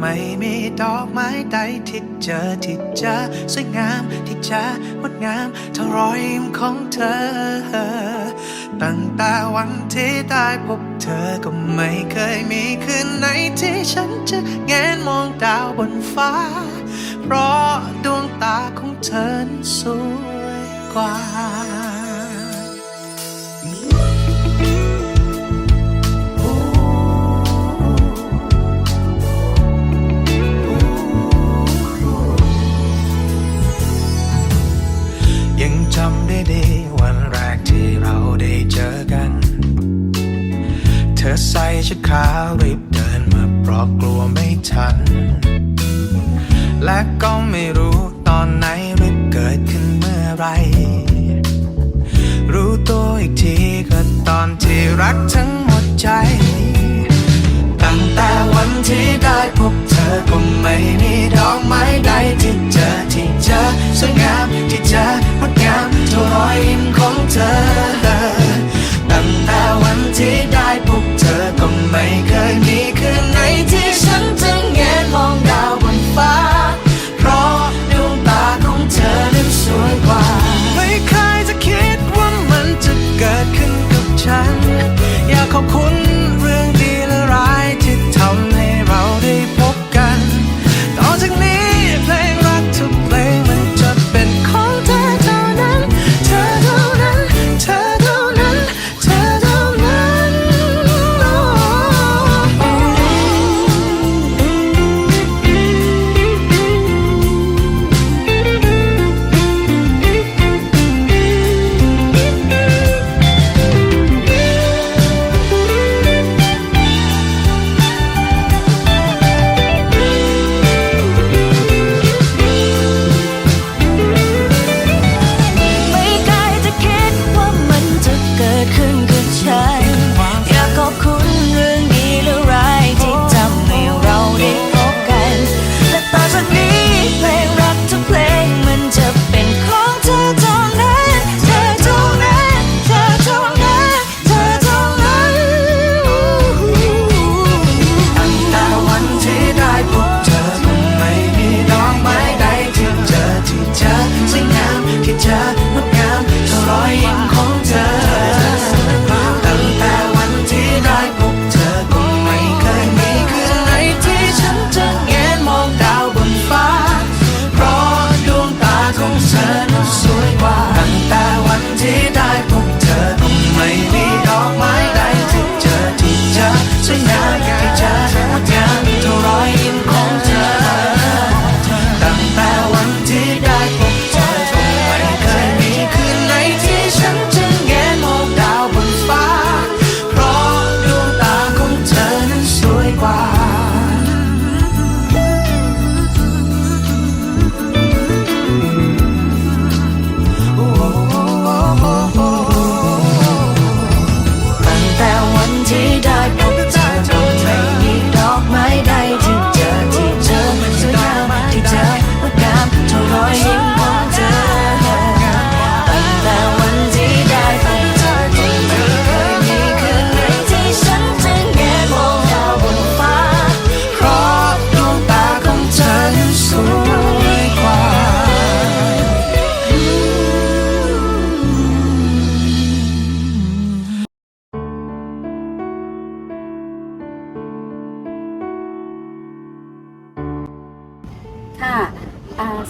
ไม่มีดอกไม้ใดที่เจอที่จะสวยงามที่จะงดงามเท่ารอยยิ้มของเธอ ตั้งแต่วันที่ได้พบเธอก็ไม่เคยมีคืนไหนที่ฉันจะแงนมองดาวบนฟ้า เพราะดวงตาของเธอสวยกว่า ใส่ชุดขาวรีบเดินมาเพราะกลัวไม่ทัน และก็ไม่รู้ตอนไหนหรือเกิดขึ้นเมื่อไร รู้ตัวอีกทีก็ตอนที่รักทั้งหมดใจ ตั้งแต่วันที่ได้พบเธอก็ไม่มีดอกไม้ใดที่เจอที่เจอสวยงามที่เจองดงามเท่ารอยยิ้มของเธอ ตั้งแต่วันที่ได้พบ ไม่เคยมีคืนไหนที่ฉันจะแงนมองดาวบนฟ้า เพราะดวงตาของเธอนั้นสวยกว่า ไม่เคยจะคิดว่ามันจะเกิดขึ้นกับฉัน อยากขอบคุณ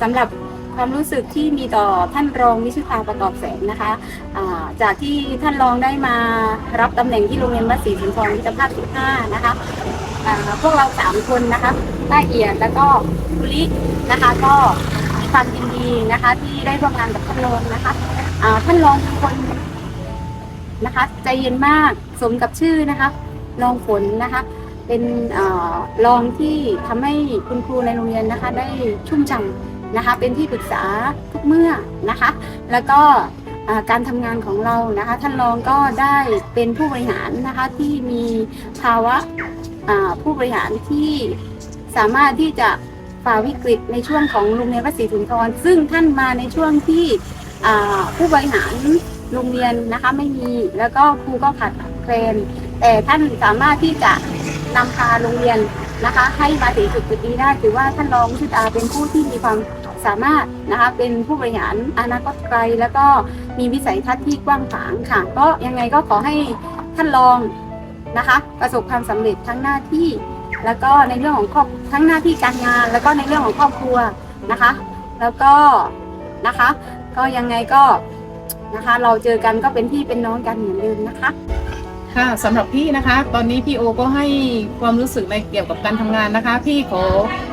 สำหรับความรู้สึกที่มีต่อท่านรองวิชุภาประกอบแสงนะคะอ่าจากที่ท่านรองได้มารับตำแหน่งที่โรงเรียนวัดศรีสุนทรวิทยาภาพ15นะคะพวกเราสามคนนะคะป้าเอียดแล้วก็คุลินะคะก็มีความยินดีนะคะที่ได้ร่วมงานกับท่านรองนะคะอ่าท่านรองเป็นคนนะคะใจเย็นมากสมกับชื่อนะคะรองฝนนะคะเป็นเออรองที่ทำให้คุณครูในโรงเรียนนะคะได้ชุ่มฉ่ำ นะคะเป็นที่ปรึกษาทุกเมื่อนะคะ แล้วก็การทำงานของเรานะคะท่านรองก็ได้เป็นผู้บริหารนะคะที่มีภาวะผู้บริหารที่สามารถที่จะฝ่าวิกฤตในช่วงของโรงเรียนวัดศรีสุนทร ซึ่งท่านมาในช่วงที่ผู้บริหารโรงเรียนนะคะไม่มีแล้วก็ครูก็ขาดแคลนแต่ท่านสามารถที่จะนำพาโรงเรียนนะคะ ให้มาถึงจุดจุดนี้ได้ถือว่าท่านรองชุดาเป็นผู้ที่มีความ สามารถนะคะเป็นผู้บริหารอนาคตไกล แล้วก็มีวิสัยทัศน์ที่กว้างขวางค่ะ ก็ยังไงก็ขอให้ท่านรองนะคะ ประสบความสำเร็จทั้งหน้าที่ แล้วก็ในเรื่องของครอบทั้งหน้าที่การงาน แล้วก็ในเรื่องของครอบครัวนะคะ แล้วก็นะคะ ก็ยังไงก็นะคะ เราเจอกันก็เป็นพี่เป็นน้องกันเหมือนเดิมนะคะค่ะสำหรับพี่นะคะ ตอนนี้พี่โอก็ให้ความรู้สึกในเกี่ยวกับการทำงานนะคะ พี่ขอ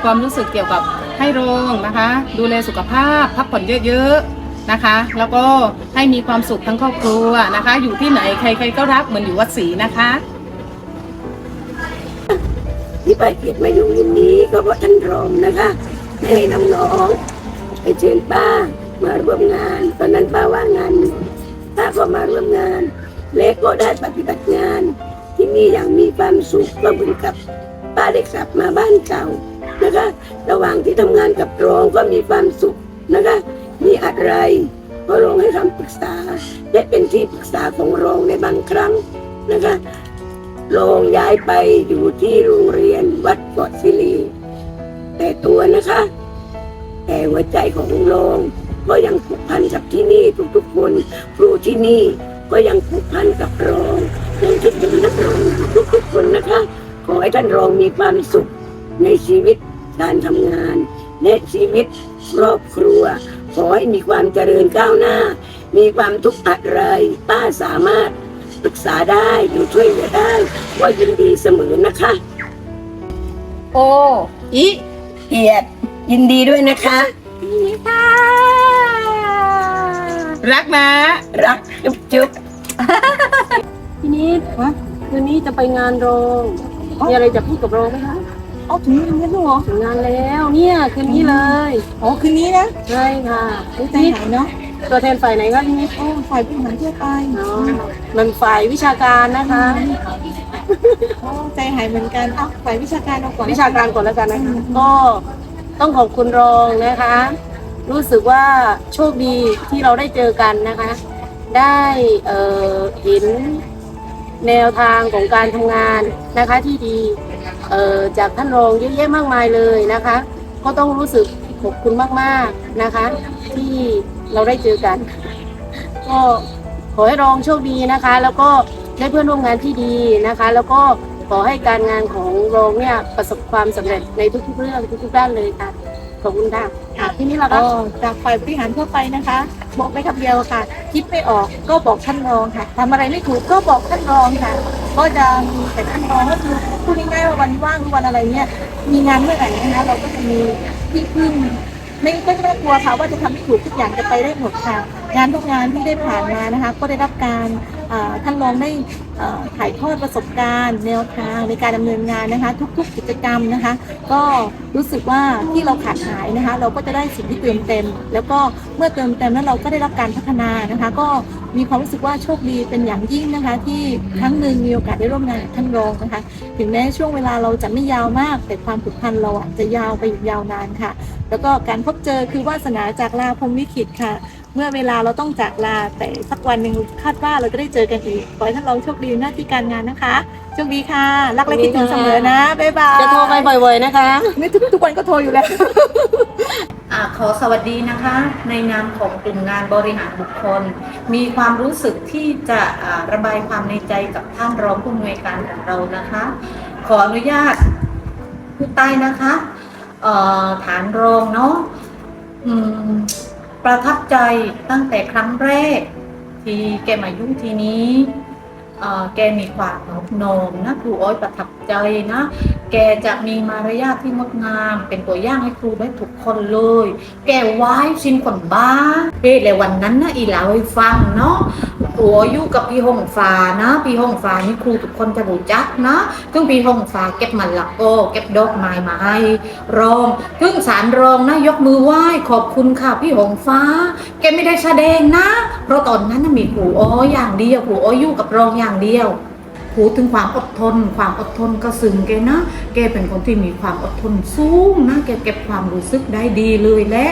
ความรู้สึกเกี่ยวกับ ให้โรงนะคะ ดูแลสุขภาพ พักผ่อนเยอะๆนะคะ แล้วก็ให้มีความสุขทั้งครอบครัวนะคะ อยู่ที่ไหนใครๆก็รักเหมือนอยู่วัดศรีนะคะที่ไปเกียรติมาอยู่ยินนี้ก็เพราะท่านรองนะคะให้น้องๆไปเชิญป้ามาร่วมงาน ตอนนั้นป้าว่างงานอยู่ป้าก็มาร่วมงาน และก็ได้ปฏิบัติงาน ที่นี่อย่างมีความสุขก็เหมือนกับ ป้าได้กลับมาบ้านเก่านะคะ ระหว่างที่ทำงานกับรองก็มีความสุขนะคะ มีอะไรก็รองให้คำปรึกษาและเป็นที่ปรึกษาของรองในบางครั้งนะคะโรงย้ายไปอยู่ที่โรงเรียนวัดเกาะศิรีแต่ตัวนะคะ แต่หัวใจของโรงก็ยังผูกพันกับที่นี่ทุกๆคนครูที่นี่ก็ยังผูกพันกับรองยังคิดถึงนักเรองทุกๆคนนะคะ ขอให้ท่านรองมีความสุขในชีวิตการทำงานและชีวิตครอบครัว ขอให้มีความเจริญก้าวหน้า มีความทุกข์อะไรป้าสามารถปรึกษาได้อยู่ช่วยเหลือได้ว่ายินดีเสมอนะคะ โออีเกียรติยินดีด้วยนะคะรักนะ รักจุ๊บจุ๊บทีนี้คืนนี้จะไปงานโรง มีอะไรจะพูดกับโรงไหมคะเอาถึงอย่างนี้ด้วยเหรอถึงงานแล้วเนี่ยคืนนี้เลยอ๋อคืนนี้นะใช่ค่ะใจหายเนาะตัวแทนฝ่ายไหนก็ทีนี้โอ้ฝ่ายบริหารทั่วไปเนาะมันฝ่ายวิชาการนะคะโอ้ใจหายเหมือนกันเอ้าฝ่ายวิชาการเอาก่อนวิชาการก่อนแล้วกันนะคะก็ต้องขอบคุณรองนะคะ รู้สึกว่าโชคดีที่เราได้เจอกันนะคะ ได้เอ่อเห็น แนวทางของการทำงานนะคะที่ดีเออจากท่านรองเยอะแยะมากมายเลยนะคะ ก็ต้องรู้สึกขอบคุณมากๆนะคะ ที่เราได้เจอกัน ก็ขอให้รองโชคดีนะคะ แล้วก็ได้เพื่อนร่วมงานที่ดีนะคะ แล้วก็ขอให้การงานของรองเนี่ยประสบความสำเร็จในทุกๆเรื่องทุกๆด้านเลยค่ะขอบคุณค่ะอะ ที่นี้เราอ๋ก็จากฝ่ายบริหารทั่วไปนะคะ บอกไปคำเดียวค่ะ คิดไม่ออกก็บอกท่านรองค่ะทำอะไรไม่ถูกก็บอกท่านรองค่ะ ก็จะมีแต่ท่านรองก็คือพูดง่ายๆว่าวันว่างหรือวันอะไรเนี่ยมีงานเมื่อไหร่นะคะเราก็จะมีที่พึ่งไม่ก็ไม่ต้องกลัวค่ะว่าจะทำไม่ถูกทุกอย่างจะไปได้หมดค่ะงานทุกงานที่ได้ผ่านมานะคะก็ได้รับการท่านรองได้ถ่ายทอดประสบการณ์ แนวทางในการดำเนินงานนะคะ ทุก ๆ กิจกรรมนะคะ ก็รู้สึกว่าที่เราขาดหายนะคะ เราก็จะได้สิ่งที่เติมเต็ม แล้วก็เมื่อเติมเต็มแล้วเราก็ได้รับการพัฒนานะคะ ก็มีความรู้สึกว่าโชคดีเป็นอย่างยิ่งนะคะ ที่ครั้งหนึ่งมีโอกาสได้ร่วมงานกับท่านรองนะคะ ถึงแม้ช่วงเวลาเราจะไม่ยาวมาก แต่ความผูกพันเราอะจะยาวไปอีกยาวนานค่ะ แล้วก็การพบเจอคือวาสนาจากลาพรมลิขิตค่ะ เมื่อเวลาเราต้องจากลาแต่สักวันหนึ่งคาดว่าเราจะได้เจอกันอีกขอให้ท่านรองโชคดีในหน้าที่การงานนะคะโชคดีค่ะ รักและคิดถึงเสมอนะบ๊ายบายจะโทรไปบ่อยๆนะคะไม่ทุกทุกวันก็โทรอยู่แล้วอ่าขอสวัสดีนะคะ ในนามของกลุ่มงานบริหารบุคคล มีความรู้สึกที่จะอ่าระบายความในใจกับท่านรองผู้อำนวยการของเรานะคะ ขออนุญาตพูดใต้นะคะเอ่อฐานรองเนาะอืม ประทับใจตั้งแต่ครั้งแรก ที่แกมายุ่งทีนี้แกมีความนอบน้อมนะครูอ้อยประทับใจนะ แกจะมีมารยาทที่งดงาม เป็นตัวอย่างให้ครูได้ทุกคนเลย แกไหว้ชินคนบ้าเฮ้เลยวันนั้นนะอีหลาให้ฟังเนาะหัวอยู่กับพี่หงฟ้านะ พี่หงฟ้านี่ครูทุกคนจะรู้จักนะซึ่งพี่หงฟ้าเก็บมันลักโอเก็บดอกไม้มาให้รองซึ่งสารรองนะยกมือไหว้ขอบคุณค่ะพี่หงฟ้า แกไม่ได้แสดงนะ เพราะตอนนั้นน่ะมีครูอ้ออย่างเดียวครูอ้ออยู่กับรองอย่างเดียว พูดถึงความอดทน ความอดทนก็ซึ้งแกนะแกเป็นคนที่มีความอดทนสูงนะแกเก็บความรู้สึกได้ดีเลยและ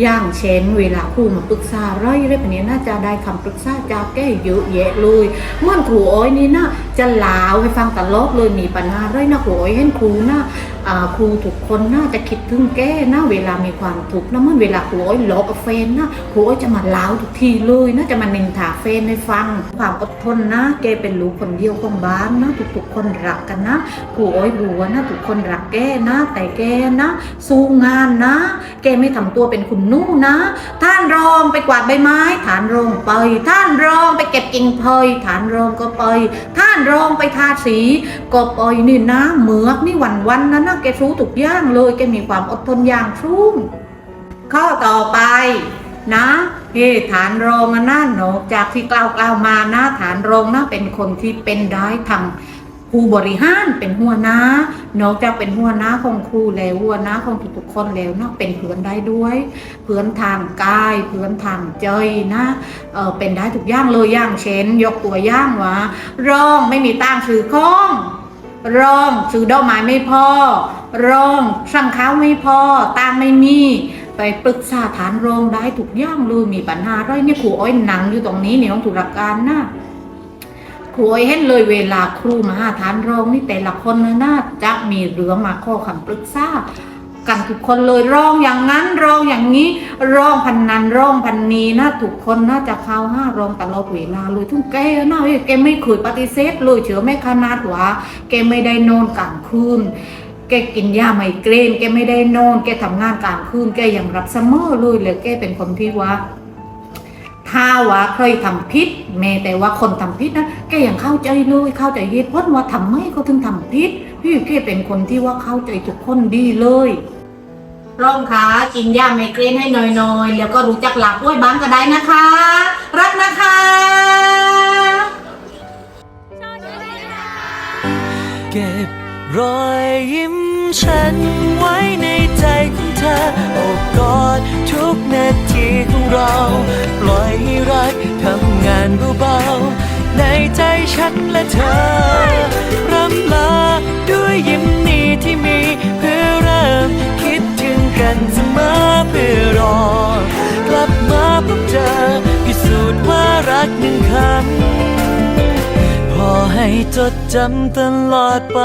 อย่างเช่นเวลาครูมาปรึกษาอะไรอะไรแบบนี้น่าจะได้คำปรึกษาจากแกเยอะแยะเลยเมื่อครูอ้อยนี่นะจะลาวให้ฟังตลอดเลยมีปัญหาอะไรนะครูอ้อยเห็นครูนะ่าครูทุกคนน่าจะคิดถึงแกนะเวลามีความทุกข์นะเมื่อเวลาครูอ้อยหลอกแฟนนะครูอ้อยจะมาลาวทุกทีเลยนะจะมานินทาแฟนให้ฟัง ความอดทนนะแกเป็นลูกคนเดียวของบ้านนะทุกๆคนรักกันนะครูอ้อยบัวนะทุกคนรักแกนะ แต่แกนะ สู้งานนะ แกไม่ทำตัวเป็นคุณนู่นะ ท่านรองไปกวาดใบไม้ ฐานรองไป ท่านรองไปเก็บกิ่งเพยฐานรองก็ไป ท่านรองไปทาสีก็ไปนี่นะเหมือกนี่วันวันๆนะนะแกรู้ทุกอย่างเลยแกมีความอดทนอย่างสูงข้อต่อไปนะเฮฐานรองอะนะหนอกจากที่กล่าวกล่าวมานะฐานรองนะเป็นคนที่เป็นได้ทาง ผู้บริหารเป็นหัวหน้านอกจากเป็นหัวหน้าของครูแล้วหัวหน้าของทุกๆคนแล้วเนาะเป็นเพื่อนได้ด้วย เพื่อนทางกายเพื่อนทางใจนะเออเป็นได้ทุกอย่างเลยอย่างเช่น ยกตัวอย่างว่าร้องไม่มีตังค์ซื้อของร้องซื้อดอกไม้ไม่พอร้องสั่งข้าวไม่พอตังค์ไม่มีไปปรึกษาฐานรองได้ทุกอย่างเลยมีปัญหาอะไรเนี่ยครูอ้อยหนังอยู่ตรงนี้ในห้องธุรการนะ ครูเห็นเลยเวลาครูมาหาฐานรองนี่แต่ละคนน่าจะมีเรื่องมาข้อคำปรึกษากันทุกคนเลยร้องอย่างนั้นร้องอย่างนี้ร้องพันนันร้องพันนีนะทุกคนน่าจะเข้าห้าร้องตลอดเวลาเลยทุกแกนะเฮ้ยแกไม่เคยปฏิเสธเลยเชื่อแม่ขนาดว่าแกไม่ได้นอนกลางคืนแกกินยาไมเกรนแกไม่ได้นอนแกทำงานกลางคืนแกยังรับเสมอเลยเลยแกเป็นคนที่ว่า ถ้าว่าเคยทำผิดแม้แต่ว่าคนทำผิดนะแกยังเข้าใจเลยเข้าใจเหตุผลว่าทำไมเขาถึงทำผิดพี่แกเป็นคนที่ว่าเข้าใจทุกคนดีเลยร่องขากินยาไมเกรนให้น้อยๆ แล้วก็รู้จักหลับด้วยบ้างก็ได้นะคะ รักนะคะเก็บรอยยิ้มฉันไว้ในใจของเธอโอบกอดทุกนาทีของเรา ปล่อยให้รักทำงานเบาๆในใจฉันและเธอรำลาด้วยยิ้มนี้ที่มีเพื่อเริ่มคิดถึงกันเสมอเพื่อรอกลับมาพบเจอพิสูจน์ว่ารักหนึ่งคำพอให้จดจำตลอดไป